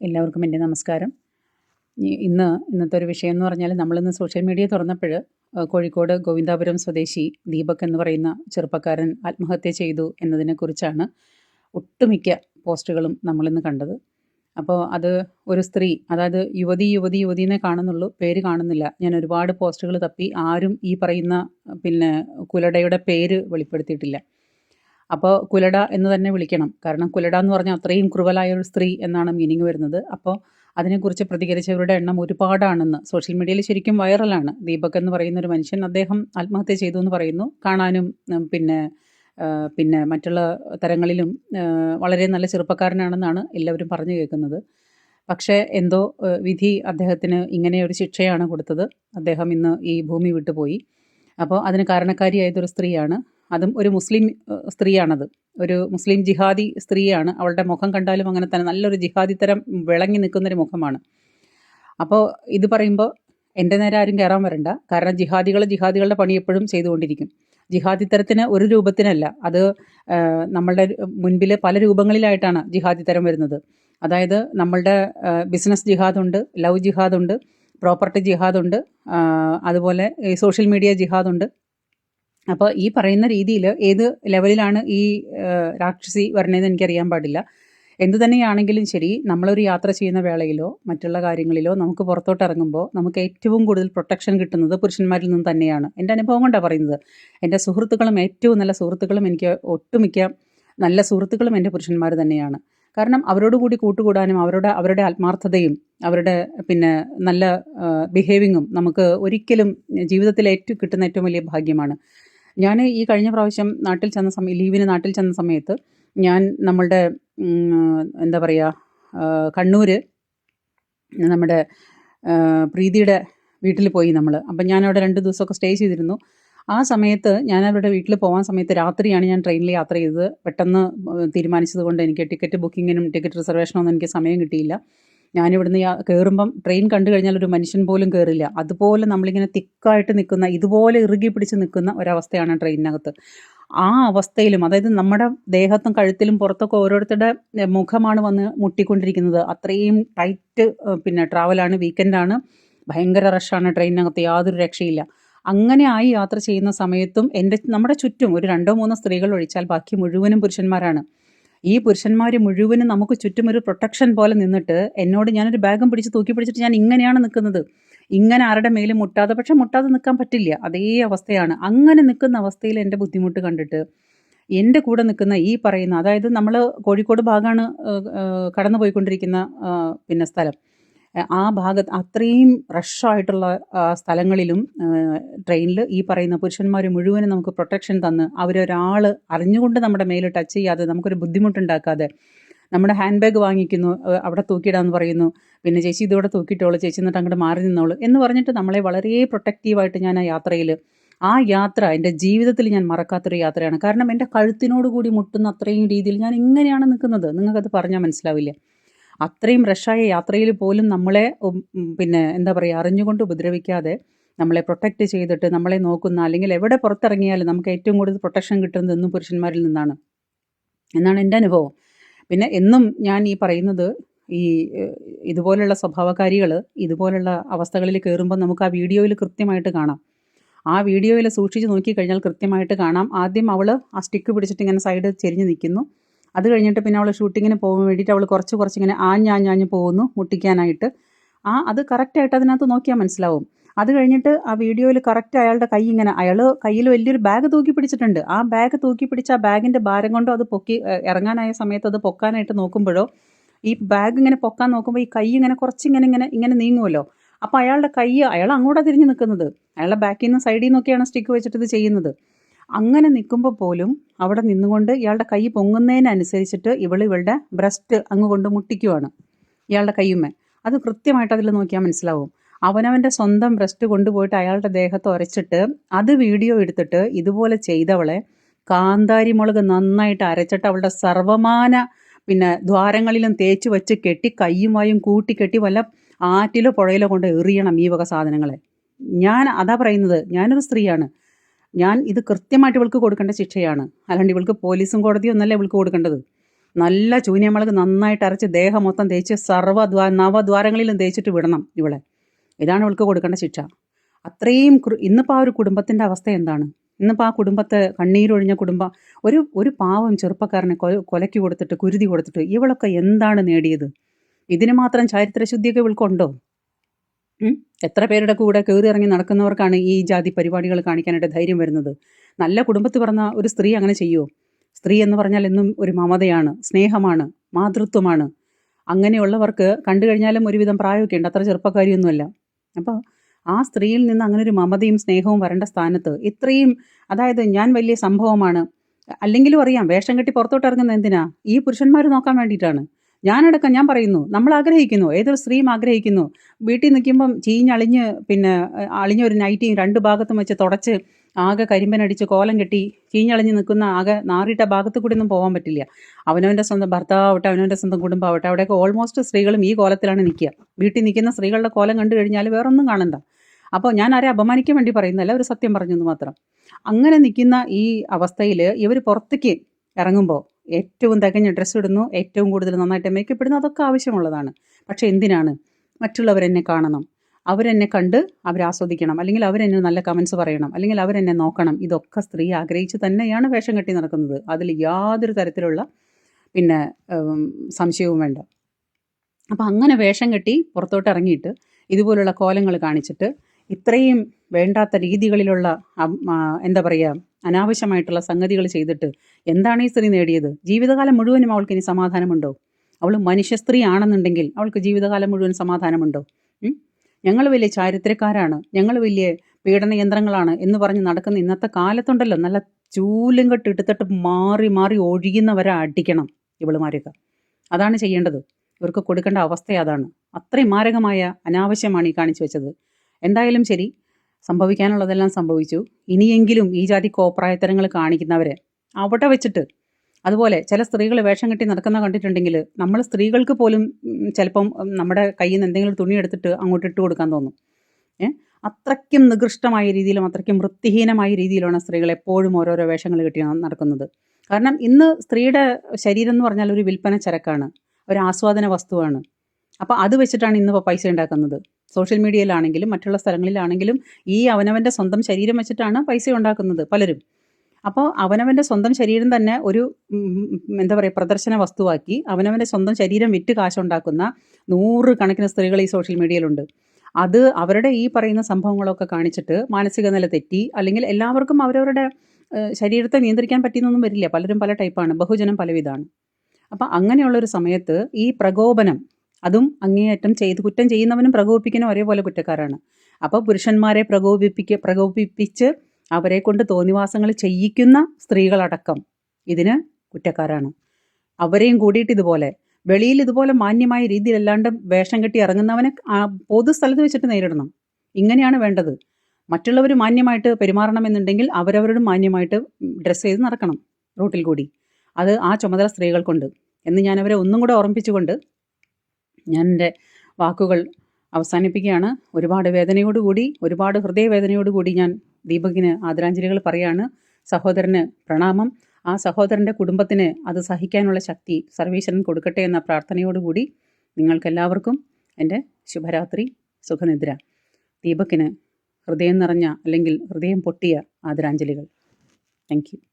എല്ലാവർക്കും എന്റെ നമസ്കാരം. ഇന്ന് ഇന്നത്തെ ഒരു വിഷയം എന്ന് പറഞ്ഞാൽ നമ്മളിന്ന് സോഷ്യൽ മീഡിയ തുറന്നപ്പോൾ കോഴിക്കോട് ഗോവിന്ദാപുരം സ്വദേശി ദീപക് എന്ന് പറയുന്ന ചെറുപ്പക്കാരൻ ആത്മഹത്യ ചെയ്തു എന്നതിനെക്കുറിച്ചാണ് ഒട്ടുമിക്ക പോസ്റ്റുകളും നമ്മളിന്ന് കണ്ടത്. അപ്പോൾ അത് ഒരു സ്ത്രീ അതായത് യുവതി യുവതി യുവതിനെ കാണുന്നുള്ളൂ പേര് കാണുന്നില്ല. ഞാൻ ഒരുപാട് പോസ്റ്റുകൾ തപ്പി ആരും ഈ പറയുന്ന പിന്നെ കുലടയുടെ പേര് വെളിപ്പെടുത്തിയിട്ടില്ല. അപ്പോൾ കുലട എന്ന് തന്നെ വിളിക്കണം. കാരണം കുലട എന്ന് പറഞ്ഞാൽ അത്രയും ക്രുവലായ ഒരു സ്ത്രീ എന്നാണ് മീനിങ് വരുന്നത്. അപ്പോൾ അതിനെക്കുറിച്ച് പ്രതികരിച്ചവരുടെ എണ്ണം ഒരുപാടാണെന്ന്. സോഷ്യൽ മീഡിയയിൽ ശരിക്കും വൈറലാണ് ദീപക് എന്ന് പറയുന്ന ഒരു മനുഷ്യൻ അദ്ദേഹം ആത്മഹത്യ ചെയ്തു എന്ന് പറയുന്നു. കാണാനും പിന്നെ പിന്നെ മറ്റുള്ള തരങ്ങളിലും വളരെ നല്ല ചെറുപ്പക്കാരനാണെന്നാണ് എല്ലാവരും പറഞ്ഞു കേൾക്കുന്നത്. പക്ഷേ എന്തോ വിധി അദ്ദേഹത്തിന് ഇങ്ങനെ ഒരു ശിക്ഷയാണ് കൊടുത്തത്. അദ്ദേഹം ഇന്ന് ഈ ഭൂമി വിട്ടുപോയി. അപ്പോൾ അതിന് കാരണക്കാരിയായതൊരു സ്ത്രീയാണ് അതും ഒരു മുസ്ലിം സ്ത്രീയാണത്. ഒരു മുസ്ലിം ജിഹാദി സ്ത്രീയാണ്. അവളുടെ മുഖം കണ്ടാലും അങ്ങനെ തന്നെ നല്ലൊരു ജിഹാദി തരം വിളങ്ങി നിൽക്കുന്നൊരു മുഖമാണ്. അപ്പോൾ ഇത് പറയുമ്പോൾ എന്റെ നേരെ ആരും കയറാൻ വരണ്ട. കാരണം ജിഹാദികൾ ജിഹാദികളുടെ പണി എപ്പോഴും ചെയ്തുകൊണ്ടിരിക്കും. ജിഹാദി തരത്തിന് ഒരു രൂപത്തിനല്ല. അത് നമ്മളുടെ മുൻപിൽ പല രൂപങ്ങളിലായിട്ടാണ് ജിഹാദി തരം വരുന്നത്. അതായത് നമ്മളുടെ ബിസിനസ് ജിഹാദുണ്ട് ലവ് ജിഹാദുണ്ട് പ്രോപ്പർട്ടി ജിഹാദുണ്ട് അതുപോലെ സോഷ്യൽ മീഡിയ ജിഹാദുണ്ട് അപ്പോൾ ഈ പറയുന്ന രീതിയിൽ ഏത് ലെവലിലാണ് ഈ രാക്ഷസി വരണതെന്ന് എനിക്കറിയാൻ പാടില്ല. എന്തു തന്നെയാണെങ്കിലും ശരി നമ്മളൊരു യാത്ര ചെയ്യുന്ന വേളയിലോ മറ്റുള്ള കാര്യങ്ങളിലോ നമുക്ക് പുറത്തോട്ട് ഇറങ്ങുമ്പോൾ നമുക്ക് ഏറ്റവും കൂടുതൽ പ്രൊട്ടക്ഷൻ കിട്ടുന്നത് പുരുഷന്മാരിൽ നിന്ന് തന്നെയാണ്. എന്റെ അനുഭവം കൊണ്ടാണ് പറയുന്നത്. എന്റെ സുഹൃത്തുക്കളും ഏറ്റവും നല്ല സുഹൃത്തുക്കളും എനിക്ക് ഒട്ടുമിക്ക നല്ല സുഹൃത്തുക്കളും എന്റെ പുരുഷന്മാർ തന്നെയാണ്. കാരണം അവരോട് കൂടി കൂട്ടുകൂടാനും അവരുടെ അവരുടെ ആത്മാർത്ഥതയും അവരുടെ പിന്നെ നല്ല ബിഹേവിങ്ങും നമുക്ക് ഒരിക്കലും ജീവിതത്തിൽ ഏറ്റവും കിട്ടുന്ന ഏറ്റവും വലിയ ഭാഗ്യമാണ്. ഞാൻ ഈ കഴിഞ്ഞ പ്രാവശ്യം നാട്ടിൽ ചെന്ന സമയം ലീവിന് നാട്ടിൽ ചെന്ന സമയത്ത് ഞാൻ നമ്മളുടെ എന്താ പറയുക കണ്ണൂർ നമ്മുടെ പ്രീതിയുടെ വീട്ടിൽ പോയി നമ്മൾ അപ്പം അവിടെ രണ്ട് ദിവസമൊക്കെ സ്റ്റേ ചെയ്തിരുന്നു. ആ സമയത്ത് ഞാൻ അവരുടെ വീട്ടിൽ പോകാൻ സമയത്ത് രാത്രിയാണ് ഞാൻ ട്രെയിനിൽ യാത്ര ചെയ്തത്. പെട്ടെന്ന് തീരുമാനിച്ചത് കൊണ്ട് എനിക്ക് ടിക്കറ്റ് ബുക്കിങ്ങിനും ടിക്കറ്റ് റിസർവേഷനൊന്നും എനിക്ക് സമയം കിട്ടിയില്ല. ഞാനിവിടുന്ന് കയറുമ്പം ട്രെയിൻ കണ്ടു കഴിഞ്ഞാൽ ഒരു മനുഷ്യൻ പോലും കയറില്ല അതുപോലെ നമ്മളിങ്ങനെ തിക്കായിട്ട് നിൽക്കുന്ന ഇതുപോലെ ഇറുകി പിടിച്ച് നിൽക്കുന്ന ഒരവസ്ഥയാണ് ട്രെയിനിനകത്ത് ആ അവസ്ഥയിലും അതായത് നമ്മുടെ ദേഹത്തും കഴുത്തിലും പുറത്തൊക്കെ ഓരോരുത്തരുടെ മുഖമാണ് വന്ന് മുട്ടിക്കൊണ്ടിരിക്കുന്നത്. അത്രയും ടൈറ്റ് പിന്നെ ട്രാവലാണ് വീക്കെൻഡാണ് ഭയങ്കര റഷാണ് ട്രെയിനിനകത്ത് യാതൊരു രക്ഷയില്ല. അങ്ങനെ ആയി യാത്ര ചെയ്യുന്ന സമയത്തും എന്റെ നമ്മുടെ ചുറ്റും ഒരു രണ്ടോ മൂന്നോ സ്ത്രീകൾ ഒഴിച്ചാൽ ബാക്കി മുഴുവനും പുരുഷന്മാരാണ്. ഈ പുരുഷന്മാർ മുഴുവനും നമുക്ക് ചുറ്റും ഒരു പ്രൊട്ടക്ഷൻ പോലെ നിന്നിട്ട് എന്നോട് ഞാനൊരു ബാഗും പിടിച്ച് തൂക്കി പിടിച്ചിട്ട് ഞാൻ ഇങ്ങനെയാണ് നിൽക്കുന്നത്. ഇങ്ങനെ ആരുടെ മേലും മുട്ടാതെ പക്ഷെ മുട്ടാതെ നിൽക്കാൻ പറ്റില്ല. അതേ അവസ്ഥയാണ്. അങ്ങനെ നിൽക്കുന്ന അവസ്ഥയിൽ എന്റെ ബുദ്ധിമുട്ട് കണ്ടിട്ട് എന്റെ കൂടെ നിൽക്കുന്ന ഈ പറയുന്ന അതായത് നമ്മൾ കോഴിക്കോട് ഭാഗമാണ് കടന്നു പോയിക്കൊണ്ടിരിക്കുന്ന പിന്നെ സ്ഥലം. ആ ഭാഗത്ത് അത്രയും റഷായിട്ടുള്ള സ്ഥലങ്ങളിലും ട്രെയിനിൽ ഈ പറയുന്ന പുരുഷന്മാർ മുഴുവനും നമുക്ക് പ്രൊട്ടക്ഷൻ തന്ന് അവരൊരാൾ അറിഞ്ഞുകൊണ്ട് നമ്മുടെ മേൽ ടച്ച് ചെയ്യാതെ നമുക്കൊരു ബുദ്ധിമുട്ടുണ്ടാക്കാതെ നമ്മുടെ ഹാൻഡ് ബാഗ് വാങ്ങിക്കുന്നു അവിടെ തൂക്കിയിടാന്ന് പറയുന്നു പിന്നെ ചേച്ചി ഇതോടെ തൂക്കിയിട്ടോളൂ ചേച്ചി എന്നിട്ട് അങ്ങോട്ട് മാറി നിന്നോളൂ എന്ന് പറഞ്ഞിട്ട് നമ്മളെ വളരെ പ്രൊട്ടക്റ്റീവായിട്ട് ഞാൻ ആ യാത്രയിൽ ആ യാത്ര എന്റെ ജീവിതത്തിൽ ഞാൻ മറക്കാത്തൊരു യാത്രയാണ്. കാരണം എന്റെ കഴുത്തിനോട് കൂടി മുട്ടുന്ന അത്രയും രീതിയിൽ ഞാൻ ഇങ്ങനെയാണ് നിൽക്കുന്നത്. നിങ്ങൾക്കത് പറഞ്ഞാൽ മനസ്സിലാവില്ല. അത്രയും റഷായ യാത്രയിൽ പോലും നമ്മളെ പിന്നെ എന്താ പറയുക അറിഞ്ഞുകൊണ്ട് ഉപദ്രവിക്കാതെ നമ്മളെ പ്രൊട്ടക്റ്റ് ചെയ്തിട്ട് നമ്മളെ നോക്കുന്ന അല്ലെങ്കിൽ എവിടെ പുറത്തിറങ്ങിയാലും നമുക്ക് ഏറ്റവും കൂടുതൽ പ്രൊട്ടക്ഷൻ കിട്ടുന്നത് എന്നും പുരുഷന്മാരിൽ നിന്നാണ്. എന്നാണ് എന്റെ അനുഭവം. പിന്നെ എന്നും ഞാൻ ഈ പറയുന്നത് ഈ ഇതുപോലുള്ള സ്വഭാവകാരികൾ ഇതുപോലുള്ള അവസ്ഥകളിൽ കയറുമ്പോൾ നമുക്ക് ആ വീഡിയോയിൽ കൃത്യമായിട്ട് കാണാം. ആ വീഡിയോയിൽ സൂക്ഷിച്ച് നോക്കിക്കഴിഞ്ഞാൽ കൃത്യമായിട്ട് കാണാം. ആദ്യം അവൾ ആ സ്റ്റിക്ക് പിടിച്ചിട്ട് ഇങ്ങനെ സൈഡ് ചെരിഞ്ഞ് നിൽക്കുന്നു. അത് കഴിഞ്ഞിട്ട് പിന്നെ അവൾ ഷൂട്ടിങ്ങിന് പോകാൻ വേണ്ടിയിട്ട് അവൾ കുറച്ച് കുറച്ച് ഇങ്ങനെ ആഞ്ഞാഞ്ഞാഞ്ഞ് പോകുന്നു മുട്ടിക്കാനായിട്ട്. ആ അത് കറക്റ്റായിട്ട് അതിനകത്ത് നോക്കിയാൽ മനസ്സിലാവും. അത് കഴിഞ്ഞിട്ട് ആ വീഡിയോയിൽ കറക്റ്റ് അയാളുടെ കൈ ഇങ്ങനെ അയാൾ കയ്യിൽ വലിയൊരു ബാഗ് തൂക്കി പിടിച്ചിട്ടുണ്ട്. ആ ബാഗ് തൂക്കി പിടിച്ച ആ ബാഗിന്റെ ഭാരം കൊണ്ടോ അത് പൊക്കി ഇറങ്ങാനായ സമയത്ത് അത് പൊക്കാനായിട്ട് നോക്കുമ്പോഴോ ഈ ബാഗ് ഇങ്ങനെ പൊക്കാൻ നോക്കുമ്പോൾ ഈ കൈ ഇങ്ങനെ കുറച്ച് ഇങ്ങനെ ഇങ്ങനെ ഇങ്ങനെ നീങ്ങുമല്ലോ അപ്പോൾ അയാളുടെ കൈ അയാൾ അങ്ങോട്ടാണ് തിരിഞ്ഞ് നിൽക്കുന്നത് അയാളുടെ ബാക്കിൽ നിന്ന് സൈഡിൽ നിന്നൊക്കെയാണ് സ്റ്റിക്ക് വെച്ചിട്ട് ഇത് ചെയ്യുന്നത്. അങ്ങനെ നിൽക്കുമ്പോൾ പോലും അവിടെ നിന്നുകൊണ്ട് ഇയാളുടെ കൈ പൊങ്ങുന്നതിനനുസരിച്ചിട്ട് ഇവൾ ഇവളുടെ ബ്രസ്റ്റ് അങ്ങ് കൊണ്ട് മുട്ടിക്കുവാണ് ഇയാളുടെ കയ്യുമ്മേ അത് കൃത്യമായിട്ട് അതിൽ നോക്കിയാൽ മനസ്സിലാവും. അവനവന്റെ സ്വന്തം ബ്രസ്റ്റ് കൊണ്ടുപോയിട്ട് അയാളുടെ ദേഹത്ത് ഉരച്ചിട്ട് അത് വീഡിയോ എടുത്തിട്ട് ഇതുപോലെ ചെയ്തവളെ കാന്താരി മുളക് നന്നായിട്ട് അരച്ചിട്ട് അവളുടെ സർവമാന പിന്നെ ദ്വാരങ്ങളിലും തേച്ച് വെച്ച് കെട്ടി കയ്യും വായും കൂട്ടി കെട്ടി വല്ല ആറ്റിലോ പുഴയിലോ കൊണ്ട് എറിയണം ഈ വക സാധനങ്ങളെ. ഞാൻ അതാ പറയുന്നത് ഞാനൊരു സ്ത്രീയാണ്. ഞാൻ ഇത് കൃത്യമായിട്ട് ഇവൾക്ക് കൊടുക്കേണ്ട ശിക്ഷയാണ്. അല്ലാണ്ട് ഇവൾക്ക് പോലീസും കോടതിയും ഒന്നല്ല ഇവൾക്ക് കൊടുക്കേണ്ടത്? നല്ല ചൂനിയമ്മളക്ക് നന്നായിട്ട് അരച്ച് ദേഹം മൊത്തം തേച്ച് സർവദ്വാ നവദ്വാരങ്ങളിലും തേച്ചിട്ട് വിടണം ഇവളെ. ഇതാണ് ഇവൾക്ക് കൊടുക്കേണ്ട ശിക്ഷ. അത്രയും ഇന്നിപ്പോൾ ആ ഒരു കുടുംബത്തിന്റെ അവസ്ഥ എന്താണ്? ഇന്നിപ്പോൾ ആ കുടുംബത്തെ കണ്ണീരൊഴിഞ്ഞ കുടുംബം ഒരു ഒരു പാവം ചെറുപ്പക്കാരനെ കൊലയ്ക്ക് കൊടുത്തിട്ട് കുരുതി കൊടുത്തിട്ട് ഇവളൊക്കെ എന്താണ് നേടിയത്? ഇതിന് മാത്രം ചാരിത്രശുദ്ധിയൊക്കെ ഇവൾക്കുണ്ടോ? എത്ര പേരുടെ കൂടെ കയറി ഇറങ്ങി നടക്കുന്നവർക്കാണ് ഈ ജാതി പരിപാടികൾ കാണിക്കാനായിട്ട് ധൈര്യം വരുന്നത്? നല്ല കുടുംബത്തിൽ പറഞ്ഞ ഒരു സ്ത്രീ അങ്ങനെ ചെയ്യുമോ സ്ത്രീ എന്ന് പറഞ്ഞാൽ എന്നും ഒരു മമതയാണ് സ്നേഹമാണ് മാതൃത്വമാണ്. അങ്ങനെയുള്ളവർക്ക് കണ്ടു കഴിഞ്ഞാലും ഒരുവിധം പ്രായമൊക്കെ ഉണ്ട്. അത്ര ചെറുപ്പക്കാരിയൊന്നുമല്ല. അപ്പോൾ ആ സ്ത്രീയിൽ നിന്ന് അങ്ങനെ ഒരു മമതയും സ്നേഹവും വരേണ്ട സ്ഥാനത്ത് ഇത്രയും അതായത് ഞാൻ വലിയ സംഭവമാണ്. അല്ലെങ്കിലും അറിയാം വേഷം കെട്ടി പുറത്തോട്ട് ഇറങ്ങുന്നത് എന്തിനാ? ഈ പുരുഷന്മാർ നോക്കാൻ വേണ്ടിയിട്ടാണ്. ഞാനടക്കം ഞാൻ പറയുന്നു നമ്മൾ ആഗ്രഹിക്കുന്നു ഏതൊരു സ്ത്രീയും ആഗ്രഹിക്കുന്നു. വീട്ടിൽ നിൽക്കുമ്പം ചീഞ്ഞളിഞ്ഞ് പിന്നെ അളിഞ്ഞ ഒരു നൈറ്റിയും രണ്ട് ഭാഗത്തും വെച്ച് തുടച്ച് ആകെ കരിമ്പനടിച്ച് കോലം കെട്ടി ചീഞ്ഞളിഞ്ഞ് നിൽക്കുന്ന ആകെ നാറിയിട്ട ഭാഗത്തു കൂടി ഒന്നും പോകാൻ പറ്റില്ല. അവനവന്റെ സ്വന്തം ഭർത്താവട്ടെ അവനവന്റെ സ്വന്തം കുടുംബമാവട്ടെ അവിടെയൊക്കെ ഓൾമോസ്റ്റ് സ്ത്രീകളും ഈ കോലത്തിലാണ് നിൽക്കുക. വീട്ടിൽ നിൽക്കുന്ന സ്ത്രീകളുടെ കോലം കണ്ടു കഴിഞ്ഞാൽ വേറൊന്നും കാണണ്ട. അപ്പോൾ ഞാൻ ആരെ അപമാനിക്കാൻ വേണ്ടി പറയുന്നതല്ല ഒരു സത്യം പറഞ്ഞെന്ന് മാത്രം. അങ്ങനെ നിൽക്കുന്ന ഈ അവസ്ഥയിൽ ഇവർ പുറത്തേക്ക് ഇറങ്ങുമ്പോൾ ഏറ്റവും തികഞ്ഞ ഡ്രസ്സ് ഇടുന്നു ഏറ്റവും കൂടുതൽ നന്നായിട്ട് മേക്കപ്പ് ഇടുന്നു അതൊക്കെ ആവശ്യമുള്ളതാണ്. പക്ഷേ എന്തിനാണ്? മറ്റുള്ളവരെന്നെ കാണണം. അവരെന്നെ കണ്ട് അവരാസ്വദിക്കണം അല്ലെങ്കിൽ അവരെന്നെ നല്ല കമൻസ് പറയണം. അല്ലെങ്കിൽ അവരെന്നെ നോക്കണം. ഇതൊക്കെ സ്ത്രീ ആഗ്രഹിച്ച് തന്നെയാണ് വേഷം കെട്ടി നടക്കുന്നത്. അതിൽ യാതൊരു തരത്തിലുള്ള പിന്നെ സംശയവും വേണ്ട. അപ്പം അങ്ങനെ വേഷം കെട്ടി പുറത്തോട്ട് ഇറങ്ങിയിട്ട് ഇതുപോലുള്ള കോലങ്ങൾ കാണിച്ചിട്ട് ഇത്രയും വേണ്ടാത്ത രീതികളിലുള്ള എന്താ പറയുക അനാവശ്യമായിട്ടുള്ള സംഗതികൾ ചെയ്തിട്ട് എന്താണ് ഈ സ്ത്രീ നേടിയത്? ജീവിതകാലം മുഴുവനും അവൾക്ക് ഇനി സമാധാനമുണ്ടോ? അവൾ മനുഷ്യ സ്ത്രീ ആണെന്നുണ്ടെങ്കിൽ അവൾക്ക് ജീവിതകാലം മുഴുവൻ സമാധാനമുണ്ടോ? ഞങ്ങൾ വലിയ ചാരിത്രക്കാരാണ്. ഞങ്ങൾ വലിയ പീഡന യന്ത്രങ്ങളാണ് എന്ന് പറഞ്ഞ് നടക്കുന്ന ഇന്നത്തെ കാലത്തുണ്ടല്ലോ. നല്ല ചൂലും കെട്ട് ഇട്ടിട്ട് മാറി മാറി ഒഴിയുന്നവരെ അടിക്കണം ഇവളുമാരൊക്കെ അതാണ് ചെയ്യേണ്ടത്. ഇവർക്ക് കൊടുക്കേണ്ട അവസ്ഥ അതാണ്. അത്രയും മാരകമായ അനാവശ്യമാണ് ഈ കാണിച്ചു വെച്ചത്. എന്തായാലും ശരി. സംഭവിക്കാനുള്ളതെല്ലാം സംഭവിച്ചു. ഇനിയെങ്കിലും ഈ ജാതി കോപ്രായത്തരങ്ങൾ കാണിക്കുന്നവരെ അവിടെ വെച്ചിട്ട് അതുപോലെ ചില സ്ത്രീകൾ വേഷം കെട്ടി നടക്കുന്ന കണ്ടിട്ടുണ്ടെങ്കിൽ നമ്മൾ സ്ത്രീകൾക്ക് പോലും ചിലപ്പം നമ്മുടെ കയ്യിൽ നിന്ന് എന്തെങ്കിലും തുണി എടുത്തിട്ട് അങ്ങോട്ട് ഇട്ട് കൊടുക്കാൻ തോന്നും. ഏ? അത്രയ്ക്കും നികൃഷ്ടമായ രീതിയിലും അത്രയ്ക്കും വൃത്തിഹീനമായ രീതിയിലാണ് സ്ത്രീകൾ എപ്പോഴും ഓരോരോ വേഷങ്ങൾ കെട്ടി നടക്കുന്നത്. കാരണം ഇന്ന് സ്ത്രീയുടെ ശരീരം എന്ന് പറഞ്ഞാൽ ഒരു വിൽപ്പന ചരക്കാണ്. ഒരു ആസ്വാദന വസ്തുവാണ്. അപ്പോൾ അത് വെച്ചിട്ടാണ് ഇന്നിപ്പോൾ പൈസ ഉണ്ടാക്കുന്നത്. സോഷ്യൽ മീഡിയയിലാണെങ്കിലും മറ്റുള്ള സ്ഥലങ്ങളിലാണെങ്കിലും ഈ അവനവന്റെ സ്വന്തം ശരീരം വെച്ചിട്ടാണ് പൈസ ഉണ്ടാക്കുന്നത് പലരും. അപ്പോൾ അവനവന്റെ സ്വന്തം ശരീരം തന്നെ ഒരു എന്താ പറയുക പ്രദർശന വസ്തുവാക്കി അവനവന്റെ സ്വന്തം ശരീരം വിറ്റ് കാശുണ്ടാക്കുന്ന നൂറ് കണക്കിന് സ്ത്രീകൾ ഈ സോഷ്യൽ മീഡിയയിലുണ്ട്. അത് അവരുടെ ഈ പറയുന്ന സംഭവങ്ങളൊക്കെ കാണിച്ചിട്ട് മാനസിക നില തെറ്റി അല്ലെങ്കിൽ എല്ലാവർക്കും അവരവരുടെ ശരീരത്തെ നിയന്ത്രിക്കാൻ പറ്റിയെന്നൊന്നും വരില്ല. പലരും പല ടൈപ്പാണ്. ബഹുജനം പലവിധാണ് അപ്പം അങ്ങനെയുള്ളൊരു സമയത്ത് ഈ പ്രകോപനം അതും അങ്ങേയറ്റം ചെയ്ത് കുറ്റം ചെയ്യുന്നവനും പ്രകോപിപ്പിക്കുന്നവനും ഒരേപോലെ കുറ്റക്കാരാണ്. അപ്പോൾ പുരുഷന്മാരെ പ്രകോപിപ്പിക്ക പ്രകോപിപ്പിച്ച് അവരെ കൊണ്ട് തോന്നിവാസങ്ങൾ ചെയ്യിക്കുന്ന സ്ത്രീകളടക്കം ഇതിന് കുറ്റക്കാരാണ്. അവരെയും കൂടിയിട്ട് ഇതുപോലെ വെളിയിൽ ഇതുപോലെ മാന്യമായ രീതിയിലല്ലാണ്ട് വേഷം കെട്ടി ഇറങ്ങുന്നവനെ പൊതുസ്ഥലത്ത് വെച്ചിട്ട് നേരിടണം. ഇങ്ങനെയാണ് വേണ്ടത്. മറ്റുള്ളവർ മാന്യമായിട്ട് പെരുമാറണമെന്നുണ്ടെങ്കിൽ അവരവരോട് മാന്യമായിട്ട് ഡ്രസ്സ് ചെയ്ത് നടക്കണം റൂട്ടിൽ കൂടി. അത് ആ ചുമതല സ്ത്രീകൾക്കുണ്ട് എന്ന് ഞാനവരെ ഒന്നും കൂടെ ഓർമ്മിപ്പിച്ചുകൊണ്ട് ഞാൻ എന്റെ വാക്കുകൾ അവസാനിപ്പിക്കുകയാണ്. ഒരുപാട് വേദനയോടുകൂടി ഒരുപാട് ഹൃദയവേദനയോടുകൂടി ഞാൻ ദീപകിന് ആദരാഞ്ജലികൾ പറയാണ്. സഹോദരന് പ്രണാമം. ആ സഹോദരന്റെ കുടുംബത്തിന് അത് സഹിക്കാനുള്ള ശക്തി സർവീശ്വരൻ കൊടുക്കട്ടെ എന്ന പ്രാർത്ഥനയോടുകൂടി നിങ്ങൾക്കെല്ലാവർക്കും എന്റെ ശുഭരാത്രി സുഖനിദ്ര. ദീപക്കിന് ഹൃദയം നിറഞ്ഞ അല്ലെങ്കിൽ ഹൃദയം പൊട്ടിയ ആദരാഞ്ജലികൾ. താങ്ക്